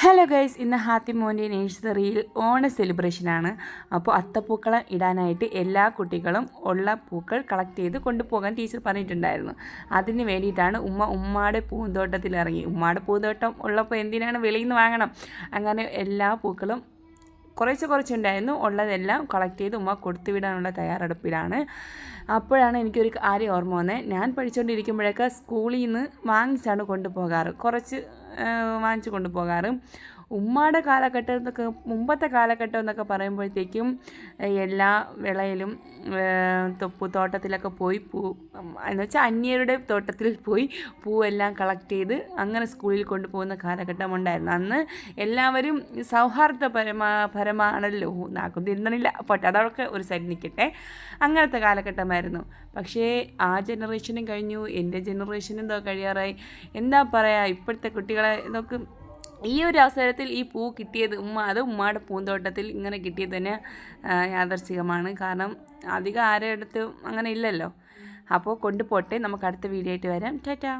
Hello guys ഇന്ന് ഹാത്തി മോന്റെ നേഴ്സറിയിൽ ഓണ സെലിബ്രേഷനാണ് അപ്പോൾ അത്തപ്പൂക്കളം ഇടാനായിട്ട് എല്ലാ കുട്ടികളും ഉള്ള പൂക്കൾ കളക്ട് ചെയ്ത് കൊണ്ടുപോകാൻ ടീച്ചർ പറഞ്ഞിട്ടുണ്ടായിരുന്നു. അതിന് വേണ്ടിയിട്ടാണ് ഉമ്മ ഉമ്മാടെ പൂന്തോട്ടത്തിൽ ഇറങ്ങി. ഉമ്മാടെ പൂന്തോട്ടം ഉള്ളപ്പോൾ എന്തിനാണ് വെളിയിൽ നിന്ന് വാങ്ങണം? അങ്ങനെ എല്ലാ പൂക്കളും കുറച്ച് കുറച്ചുണ്ടായിരുന്നു. ഉള്ളതെല്ലാം കളക്ട് ചെയ്ത് ഉമ്മ കൊടുത്തുവിടാനുള്ള തയ്യാറെടുപ്പിലാണ്. അപ്പോഴാണ് എനിക്കൊരു കാര്യം ഓർമ്മ വന്നത് ഞാൻ പഠിച്ചുകൊണ്ടിരിക്കുമ്പോഴൊക്കെ സ്കൂളിൽ നിന്ന് വാങ്ങിച്ചാണ് കൊണ്ടുപോകാറ്. കുറച്ച് വാങ്ങിച്ച് കൊണ്ടുപോകാറ്. ഉമ്മയുടെ എന്നൊക്കെ മുമ്പത്തെ കാലഘട്ടം എന്നൊക്കെ പറയുമ്പോഴത്തേക്കും എല്ലാ വിളയിലും തൊപ്പു തോട്ടത്തിലൊക്കെ പോയി പൂ എന്ന് വെച്ചാൽ അന്യരുടെ തോട്ടത്തിൽ പോയി പൂവെല്ലാം കളക്ട് ചെയ്ത് അങ്ങനെ സ്കൂളിൽ കൊണ്ടുപോകുന്ന കാലഘട്ടം ഉണ്ടായിരുന്നു. അന്ന് എല്ലാവരും സൗഹാർദ്ദപരമാ പരമാണല്ലോ. നാക്കും തിന്നണില്ല പോട്ടെ അതൊക്കെ ഒരു സൈഡ് നിൽക്കട്ടെ അങ്ങനത്തെ കാലഘട്ടമായിരുന്നു. പക്ഷേ ആ ജനറേഷനും കഴിഞ്ഞു. എന്റെ ജനറേഷനും എന്തോ കഴിയാറായി. എന്താ പറയുക ഇപ്പോഴത്തെ കുട്ടികളെ ഇതൊക്കെ ഈ ഒരു അവസരത്തിൽ ഈ പൂ കിട്ടിയത് ഉമ്മ അത് ഉമ്മയുടെ പൂന്തോട്ടത്തിൽ ഇങ്ങനെ കിട്ടിയത് തന്നെ യാദർശികമാണ്. കാരണം അധികം ആരുടെ അടുത്ത് അങ്ങനെ ഇല്ലല്ലോ. അപ്പോൾ കൊണ്ടുപോട്ടെ. നമുക്ക് അടുത്ത വീഡിയോ ആയിട്ട് വരാം. ടാറ്റാ.